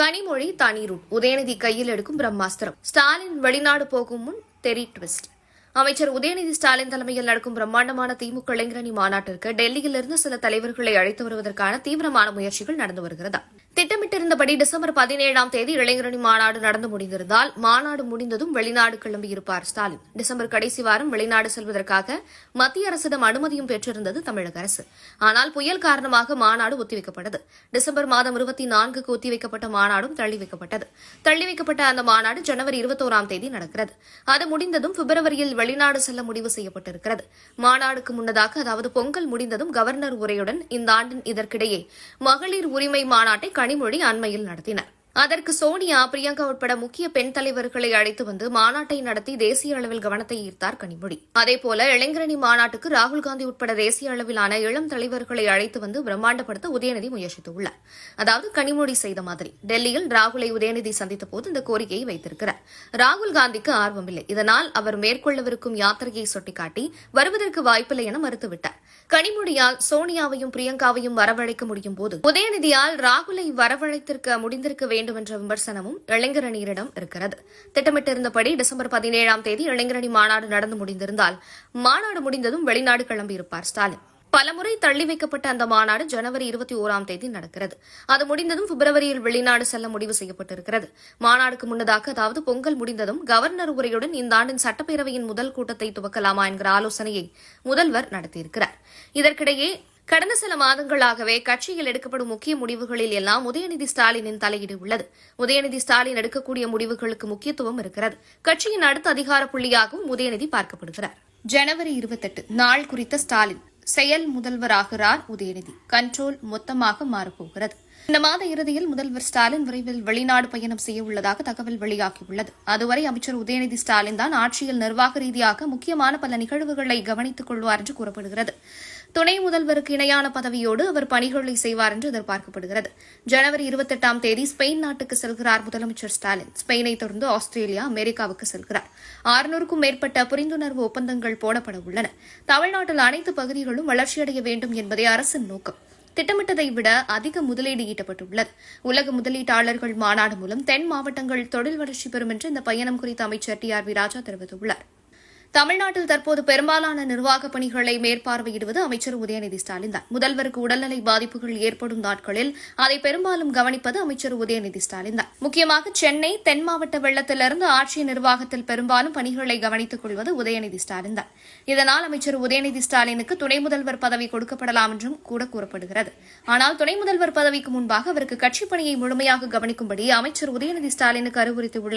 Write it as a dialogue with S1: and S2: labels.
S1: கனிமொழி தனி ரூட் உதயநிதி கையில் எடுக்கும் பிரம்மாஸ்திரம். ஸ்டாலின் வெளிநாடு போகும் முன் தெரி ட்விஸ்ட். அமைச்சர் உதயநிதி ஸ்டாலின் தலைமையில் நடக்கும் பிரம்மாண்டமான திமுக இளைஞரணி மாநாட்டிற்கு டெல்லியிலிருந்து சில தலைவர்களை அழைத்து வருவதற்கான தீவிரமான முயற்சிகள் நடந்து வருகிறதா? திட்டமிட்டிருந்தபடி டிசம்பர் பதினேழாம் தேதி இளைஞரணி மாநாடு நடந்து முடிந்திருந்தால் மாநாடு முடிந்ததும் வெளிநாடு கிளம்பியிருப்பார் ஸ்டாலின். டிசம்பர் கடைசி வாரம் வெளிநாடு செல்வதற்காக மத்திய அரசிடம் அனுமதியும் பெற்றிருந்தது தமிழக அரசு. ஆனால் புயல் காரணமாக மாநாடு ஒத்திவைக்கப்பட்டது. டிசம்பர் மாதம் இருபத்தி நான்குக்கு ஒத்திவைக்கப்பட்ட மாநாடும் தள்ளி வைக்கப்பட்டது. தள்ளி வைக்கப்பட்ட அந்த மாநாடு ஜனவரி இருபத்தோராம் தேதி நடக்கிறது. அது முடிந்ததும் பிப்ரவரியில் வெளிநாடு செல்ல முடிவு செய்யப்பட்டிருக்கிறது. மாநாடுக்கு முன்னதாக அதாவது பொங்கல் முடிந்ததும் கவர்னர் உரையுடன் இந்த ஆண்டின் இதற்கிடையே மகளிர் உரிமை மாநாட்டை கனிமொழி அண்மையில் நடத்தினர். அதற்கு சோனியா பிரியங்கா உட்பட முக்கிய பெண் தலைவர்களை அழைத்து வந்து மாநாட்டை நடத்தி தேசிய அளவில் கவனத்தை ஈர்த்தார் கனிமொழி. அதேபோல இளைஞரணி மாநாட்டுக்கு ராகுல் காந்தி உட்பட தேசிய அளவிலான இளம் தலைவர்களை அழைத்து வந்து பிரம்மாண்டப்படுத்த உதயநிதி முயற்சித்துள்ளார். அதாவது கனிமொழி செய்த மாதிரி. டெல்லியில் ராகுலை உதயநிதி சந்தித்த போது இந்த கோரிக்கையை வைத்திருக்கிறார். ராகுல் காந்திக்கு ஆர்வமில்லை. இதனால் அவர் மேற்கொள்ளவிருக்கும் யாத்திரையை சுட்டிக்காட்டி வருவதற்கு வாய்ப்பில்லை என மறுத்துவிட்டார். கனிமொழியால் சோனியாவையும் பிரியங்காவையும் வரவழைக்க முடியும் போது உதயநிதியால் ராகுலை வரவழைத்திருக்க முடிந்திருக்க வேண்டும் வேண்டும் என்ற விமர்சனமும் இளைஞரணியரிடம் இருக்கிறது. திட்டமிட்டிருந்தபடி டிசம்பர் பதினேழாம் தேதி இளைஞரணி மாநாடு நடந்து முடிந்திருந்தால் மாநாடு முடிந்ததும் வெளிநாடு கிளம்பியிருப்பார் ஸ்டாலின். பலமுறை தள்ளி வைக்கப்பட்ட அந்த மாநாடு ஜனவரி இருபத்தி ஓராம் தேதி நடக்கிறது. அது முடிந்ததும் பிப்ரவரியில் வெளிநாடு செல்ல முடிவு செய்யப்பட்டிருக்கிறது. மாநாடுக்கு முன்னதாக அதாவது பொங்கல் முடிந்ததும் கவர்னர் உரையுடன் இந்த ஆண்டின் சட்டப்பேரவையின் முதல் கூட்டத்தை துவக்கலாமா என்கிற ஆலோசனையை முதல்வர் நடத்தியிருக்கிறார். இதற்கிடையே கடந்த சில மாதங்களாகவே கட்சியில் எடுக்கப்படும் முக்கிய முடிவுகளில் எல்லாம் உதயநிதி ஸ்டாலினின் தலையீடு உள்ளது. உதயநிதி ஸ்டாலின் எடுக்கக்கூடிய முடிவுகளுக்கு முக்கியத்துவம் இருக்கிறது. கட்சியின் அடுத்த அதிகார புள்ளியாகவும் உதயநிதி பார்க்கப்படுகிறார். ஜனவரி இருபத்தெட்டு நாள் குறித்த ஸ்டாலின் செயல் முதல்வராகிறார் உதயநிதி. கண்ட்ரோல் மொத்தமாக மாறப்போகிறது. இந்த மாத இறுதியில் முதல்வர் ஸ்டாலின் விரைவில் வெளிநாடு பயணம் செய்ய உள்ளதாக தகவல் வெளியாகியுள்ளது. அதுவரை அமைச்சர் உதயநிதி ஸ்டாலின் தான் ஆட்சியில் நிர்வாக ரீதியாக முக்கியமான பல நிகழ்வுகளை கவனித்துக் கொள்வார் என்று கூறப்படுகிறது. துணை முதல்வருக்கு இணையான பதவியோடு அவர் பணிகளை செய்வார் என்று எதிர்பார்க்கப்படுகிறது. ஜனவரி இருபத்தெட்டாம் தேதி ஸ்பெயின் நாட்டுக்கு செல்கிறார் முதலமைச்சர் ஸ்டாலின். ஸ்பெயினை தொடர்ந்து ஆஸ்திரேலியா அமெரிக்காவுக்கு செல்கிறார். ஆறுநூறுக்கும் மேற்பட்ட புரிந்துணர்வு ஒப்பந்தங்கள் போடப்பட உள்ளன. தமிழ்நாட்டில் அனைத்து பகுதிகளும் வளர்ச்சியடைய வேண்டும் என்பதே அரசின் நோக்கம். திட்டமிட்டதை விட அதிக முதலீடு ஈட்டப்பட்டுள்ளது. உலக முதலீட்டாளர்கள் மாநாடு மூலம் தென் மாவட்டங்கள் தொழில் வளர்ச்சி பெறும் என்று இந்த பயணம் குறித்த அமைச்சர் டி ஆர் வி ராஜா தெரிவித்துள்ளார். தமிழ்நாட்டில் தற்போது பெரும்பாலான நிர்வாகப் பணிகளை மேற்பார்வையிடுவது அமைச்சர் உதயநிதி ஸ்டாலின் தான். முதல்வருக்கு உடல்நலை பாதிப்புகள் ஏற்படும் நாட்களில் அதை பெரும்பாலும் கவனிப்பது அமைச்சர் உதயநிதி ஸ்டாலின் தான். முக்கியமாக சென்னை தென் மாவட்ட வெள்ளத்திலிருந்து ஆட்சி நிர்வாகத்தில் பெரும்பாலும் பணிகளை கவனித்துக் கொள்வது உதயநிதி ஸ்டாலின் தான். இதனால் அமைச்சர் உதயநிதி ஸ்டாலினுக்கு துணை முதல்வர் பதவி கொடுக்கப்படலாம் என்றும் கூட கூறப்படுகிறது. ஆனால் துணை முதல்வர் பதவிக்கு முன்பாக அவருக்கு கட்சிப் பணியை முழுமையாக கவனிக்கும்படி அமைச்சர் உதயநிதி ஸ்டாலினுக்கு அறிவுறுத்தியுள்ளார்.